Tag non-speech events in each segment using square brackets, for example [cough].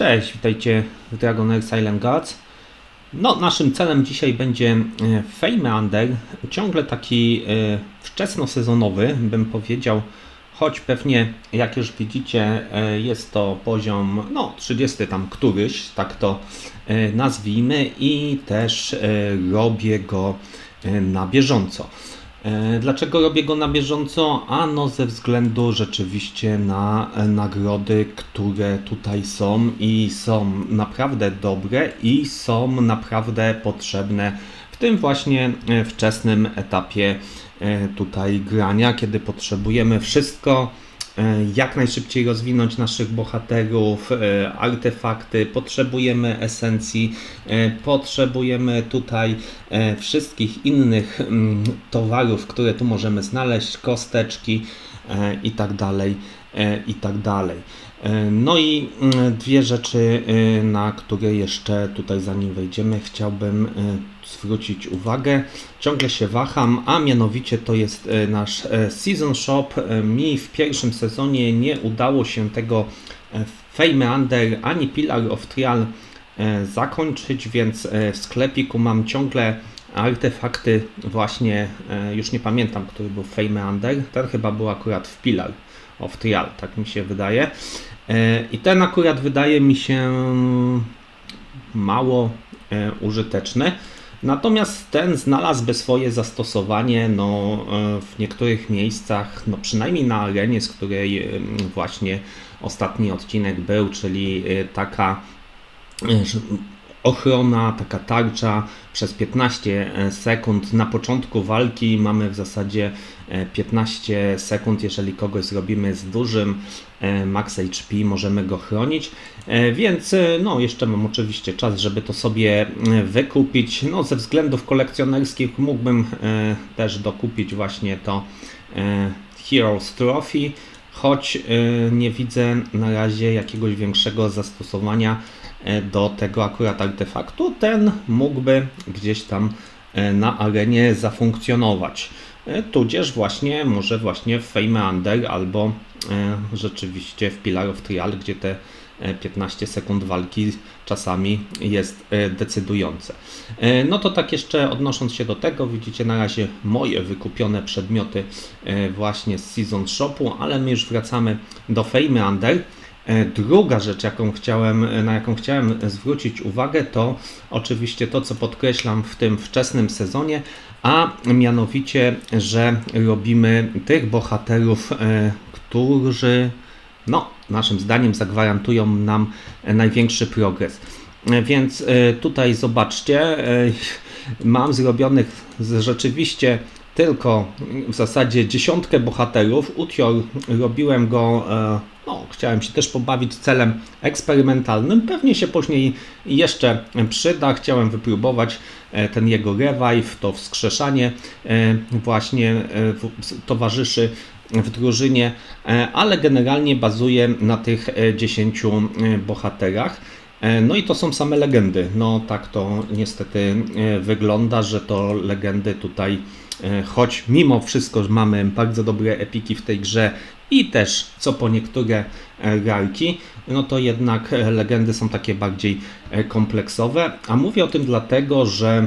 Cześć, witajcie w Dragon Air Silent Gods. No, naszym celem dzisiaj będzie e, Fame Under, ciągle taki e, wczesnosezonowy, bym powiedział, choć pewnie, jak już widzicie, e, jest to poziom, no, 30 tam któryś, tak to nazwijmy i też robię go na bieżąco. E, Dlaczego robię go na bieżąco? Ano ze względu rzeczywiście na e, nagrody, które tutaj są i są naprawdę dobre i są naprawdę potrzebne w tym właśnie e, wczesnym etapie tutaj grania, kiedy potrzebujemy wszystko jak najszybciej rozwinąć naszych bohaterów, e, artefakty, potrzebujemy esencji, e, potrzebujemy tutaj e, wszystkich innych mm, towarów, które tu możemy znaleźć, kosteczki e, i tak dalej, e, i tak dalej. E, No i mm, dwie rzeczy, e, na które jeszcze tutaj zanim wejdziemy, chciałbym e, zwrócić uwagę. Ciągle się waham, a mianowicie to jest e, nasz e, Season Shop. E, Mi w pierwszym sezonie nie udało się tego Fame Under ani Pillar of Trial zakończyć, więc w sklepiku mam ciągle artefakty właśnie, już nie pamiętam, który był Fame Under, ten chyba był akurat w Pillar of Trial, tak mi się wydaje. I ten akurat wydaje mi się mało e, użyteczny. Natomiast ten znalazłby swoje zastosowanie no, e, w niektórych miejscach, no, przynajmniej na arenie, z której e, właśnie ostatni odcinek był, czyli e, taka ochrona, taka tarcza przez 15 sekund na początku walki. Mamy w zasadzie e, 15 sekund, jeżeli kogoś zrobimy z dużym e, max HP, możemy go chronić. E, Więc e, no, jeszcze mam oczywiście czas, żeby to sobie e, wykupić. No, ze względów kolekcjonerskich mógłbym e, też dokupić właśnie to e, Heroes Trophy, choć e, nie widzę na razie jakiegoś większego zastosowania e, do tego akurat artefaktu. Ten mógłby gdzieś tam e, na arenie zafunkcjonować. Tudzież właśnie może właśnie w Fame Under albo rzeczywiście w Pillar of Trial, gdzie te 15 sekund walki czasami jest e, decydujące. E, No to tak jeszcze odnosząc się do tego, widzicie na razie moje wykupione przedmioty e, właśnie z Season Shopu, ale my już wracamy do Fame Under. E, Druga rzecz, jaką chciałem, e, na jaką chciałem zwrócić uwagę, to oczywiście to, co podkreślam w tym wczesnym sezonie, a mianowicie, że robimy tych bohaterów, e, którzy no, naszym zdaniem zagwarantują nam e, największy progres. E, Więc e, tutaj zobaczcie, [laughs] mam zrobionych rzeczywiście tylko w zasadzie dziesiątkę bohaterów. Utior robiłem go, no, chciałem się też pobawić celem eksperymentalnym. Pewnie się później jeszcze przyda. Chciałem wypróbować e, ten jego revive, to wskrzeszanie e, właśnie e, towarzyszy w drużynie, ale generalnie bazuje na tych e, 10 e, bohaterach. No i to są same legendy. No tak to niestety wygląda, że to legendy tutaj, choć mimo wszystko mamy bardzo dobre epiki w tej grze i też co po niektóre e, rarki, no to jednak e, legendy są takie bardziej e, kompleksowe. A mówię o tym dlatego, że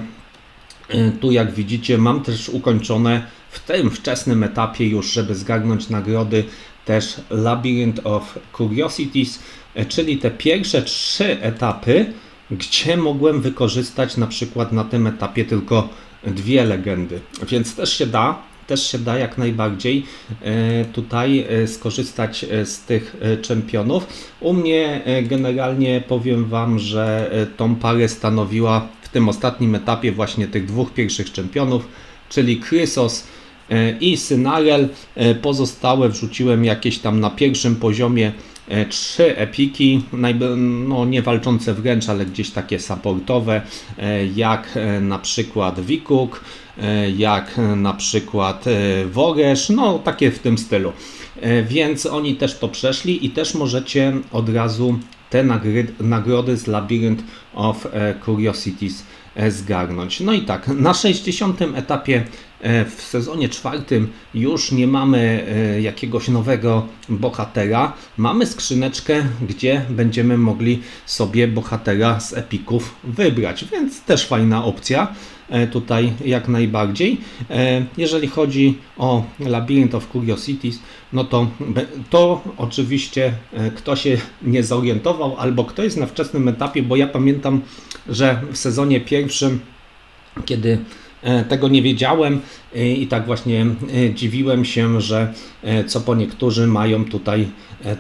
E, Tu, jak widzicie, mam też ukończone w tym wczesnym etapie już, żeby zgarnąć nagrody, też Labyrinth of Curiosities, e, czyli te pierwsze trzy etapy, gdzie mogłem wykorzystać na przykład na tym etapie tylko dwie legendy. Więc też się da, też się da jak najbardziej e, tutaj e, skorzystać e, z tych czempionów. U mnie generalnie powiem Wam, że tą parę stanowiła w tym ostatnim etapie właśnie tych dwóch pierwszych czempionów, czyli Chrysos e, i Synarel. Pozostałe wrzuciłem jakieś tam na pierwszym poziomie trzy epiki, no nie walczące wręcz, ale gdzieś takie supportowe, jak na przykład Wikuk, jak e, na przykład e, Woresz, no takie w tym stylu. E, Więc oni też to przeszli i też możecie od razu te nagry, nagrody z Labyrinth of Curiosities zgarnąć. No i tak, na 60 etapie w sezonie czwartym już nie mamy jakiegoś nowego bohatera, mamy skrzyneczkę, gdzie będziemy mogli sobie bohatera z epików wybrać, więc też fajna opcja. E, tutaj jak najbardziej. E, jeżeli chodzi o Labyrinth of Curiosities, no to to oczywiście e, kto się nie zorientował albo kto jest na wczesnym etapie, bo ja pamiętam, że w sezonie pierwszym, kiedy tego nie wiedziałem i tak właśnie dziwiłem się, że co po niektórzy mają tutaj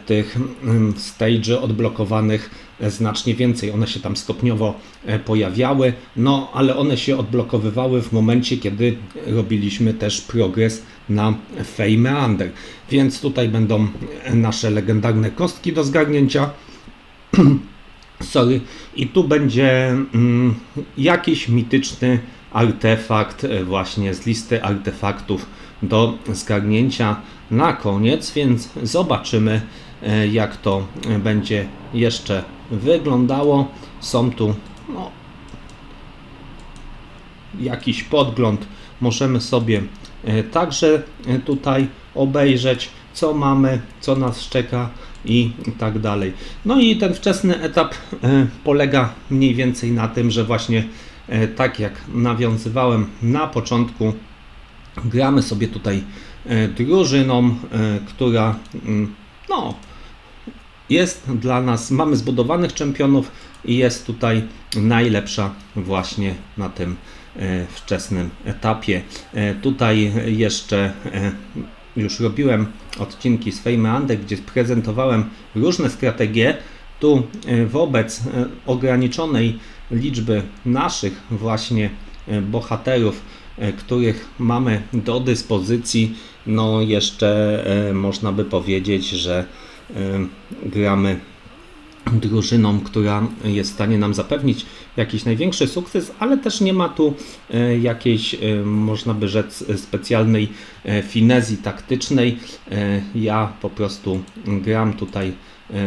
tych mm, stage'y odblokowanych znacznie więcej. One się tam stopniowo e, pojawiały, no ale one się odblokowywały w momencie, kiedy robiliśmy też progres na Fey Meander. Więc tutaj będą nasze legendarne kostki do zgarnięcia. [clears throat] Sorry. I tu będzie mm, jakiś mityczny artefakt e, właśnie z listy artefaktów do zgarnięcia na koniec, więc zobaczymy e, jak to będzie jeszcze wyglądało. Są tu no, jakiś podgląd. Możemy sobie e, także e, tutaj obejrzeć, co mamy, co nas czeka i tak dalej. No i ten wczesny etap e, polega mniej więcej na tym, że właśnie tak jak nawiązywałem na początku, gramy sobie tutaj drużyną, która mm, no, jest dla nas, mamy zbudowanych czempionów i jest tutaj najlepsza właśnie na tym e, wczesnym etapie. E, tutaj jeszcze e, już robiłem odcinki z Fame gdzie prezentowałem różne strategie. Tu wobec ograniczonej liczby naszych właśnie bohaterów, których mamy do dyspozycji, no jeszcze można by powiedzieć, że gramy drużyną, która jest w stanie nam zapewnić jakiś największy sukces, ale też nie ma tu e, jakiejś, e, można by rzec, specjalnej e, finezji taktycznej. Ja po prostu gram tutaj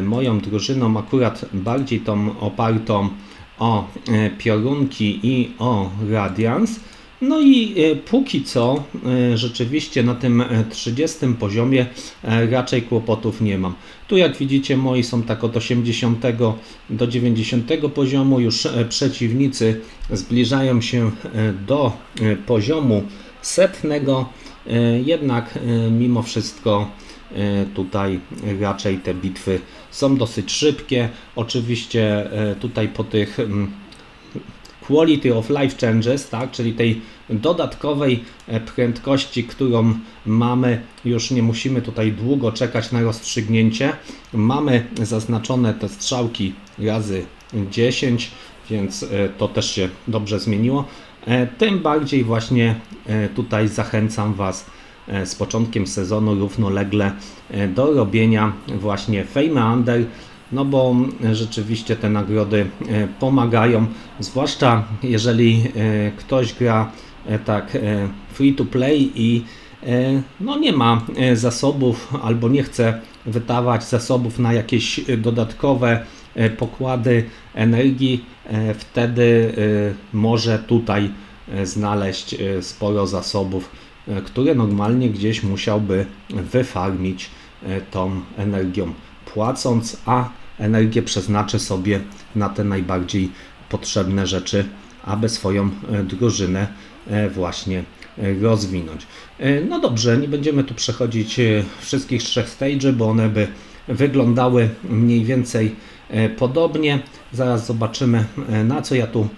moją drużyną, akurat bardziej tą opartą o piorunki i o Radiance. No i e, póki co e, rzeczywiście na tym 30 e, poziomie raczej kłopotów nie mam. Tu jak widzicie moi są tak od 80 do 90 poziomu, już przeciwnicy zbliżają się do poziomu setnego, jednak mimo wszystko tutaj raczej te bitwy są dosyć szybkie. Oczywiście tutaj po tych mm, quality of life changes, tak, czyli tej dodatkowej e, prędkości, którą mamy, już nie musimy tutaj długo czekać na rozstrzygnięcie. Mamy zaznaczone te strzałki razy 10, więc e, to też się dobrze zmieniło. E, tym bardziej właśnie tutaj zachęcam Was z początkiem sezonu równolegle do robienia właśnie Fame Under no bo rzeczywiście te nagrody e, pomagają, zwłaszcza jeżeli e, ktoś gra e, tak free to play i no nie ma zasobów albo nie chce wydawać zasobów na jakieś dodatkowe pokłady energii, wtedy może tutaj znaleźć sporo zasobów, które normalnie gdzieś musiałby wyfarmić tą energią płacąc, a energię przeznaczę sobie na te najbardziej potrzebne rzeczy, aby swoją e, drużynę e, właśnie e, rozwinąć. No dobrze, nie będziemy tu przechodzić wszystkich trzech stage'y, bo one by wyglądały mniej więcej podobnie. Zaraz zobaczymy na co ja tu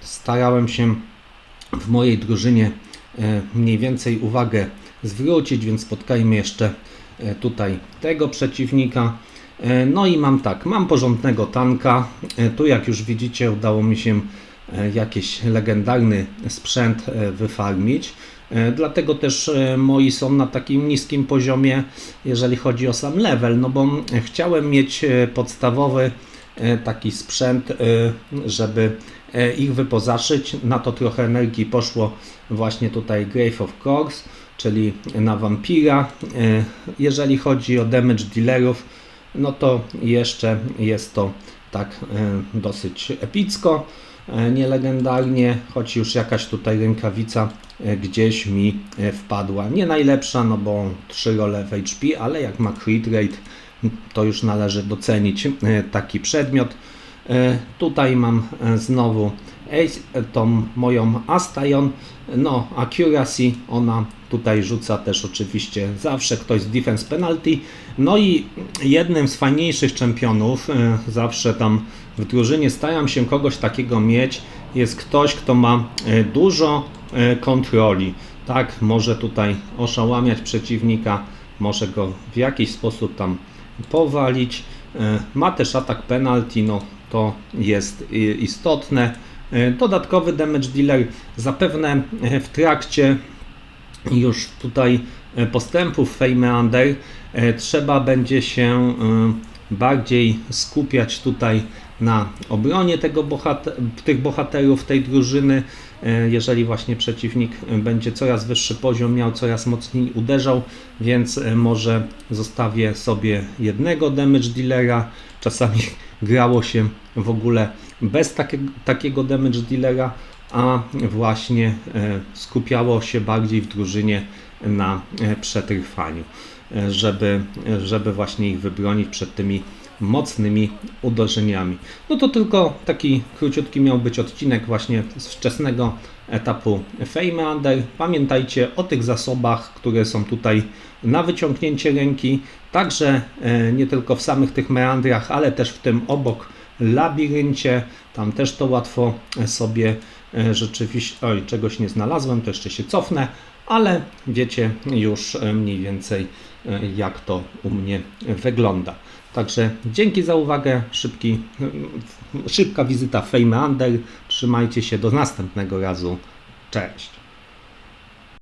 starałem się w mojej drużynie mniej więcej uwagę zwrócić, więc spotkajmy jeszcze tutaj tego przeciwnika. E, no i mam tak, mam porządnego tanka. E, tu jak już widzicie udało mi się jakiś legendarny sprzęt wyfarmić. Dlatego też moi są na takim niskim poziomie, jeżeli chodzi o sam level, no bo chciałem mieć podstawowy taki sprzęt, żeby ich wypozażyć. Na to trochę energii poszło właśnie tutaj Grave of Course czyli na Vampira. E, jeżeli chodzi o damage dealerów, no to jeszcze jest to tak e, dosyć epicko. e, nielegendarnie, choć już jakaś tutaj rękawica gdzieś mi wpadła. Nie najlepsza, no bo 3 role w HP, ale jak ma crit rate, to już należy docenić taki przedmiot. Tutaj mam znowu tą moją Astation, no Accuracy, ona tutaj rzuca też oczywiście zawsze ktoś z Defense Penalty. No i jednym z fajniejszych czempionów, e, zawsze tam w drużynie staram się kogoś takiego mieć, jest ktoś, kto ma e, dużo e, kontroli. Tak, może tutaj oszałamiać przeciwnika, może go w jakiś sposób tam powalić. Ma też atak penalty, no to jest istotne. E, Dodatkowy damage dealer zapewne e, w trakcie już tutaj e, postępów e, trzeba będzie się bardziej skupiać tutaj na obronie tego bohater- tych bohaterów tej drużyny. Jeżeli właśnie przeciwnik będzie coraz wyższy poziom miał, coraz mocniej uderzał, więc może zostawię sobie jednego damage dealera. Czasami grało się w ogóle bez takiego, takiego damage dealera, a właśnie e, skupiało się bardziej w drużynie na e, przetrwaniu, e, żeby, żeby właśnie ich wybronić przed tymi mocnymi uderzeniami. No to tylko taki króciutki miał być odcinek właśnie z wczesnego etapu Fame Under. Pamiętajcie o tych zasobach, które są tutaj na wyciągnięcie ręki, także e, nie tylko w samych tych meandrach, ale też w tym obok labiryncie. Tam też to łatwo sobie e, rzeczywiście. Oj, czegoś nie znalazłem, to jeszcze się cofnę, ale wiecie już e, mniej więcej e, jak to u mnie wygląda. Także dzięki za uwagę. Szybki, szybka wizyta Fame Under. Trzymajcie się do następnego razu. Cześć.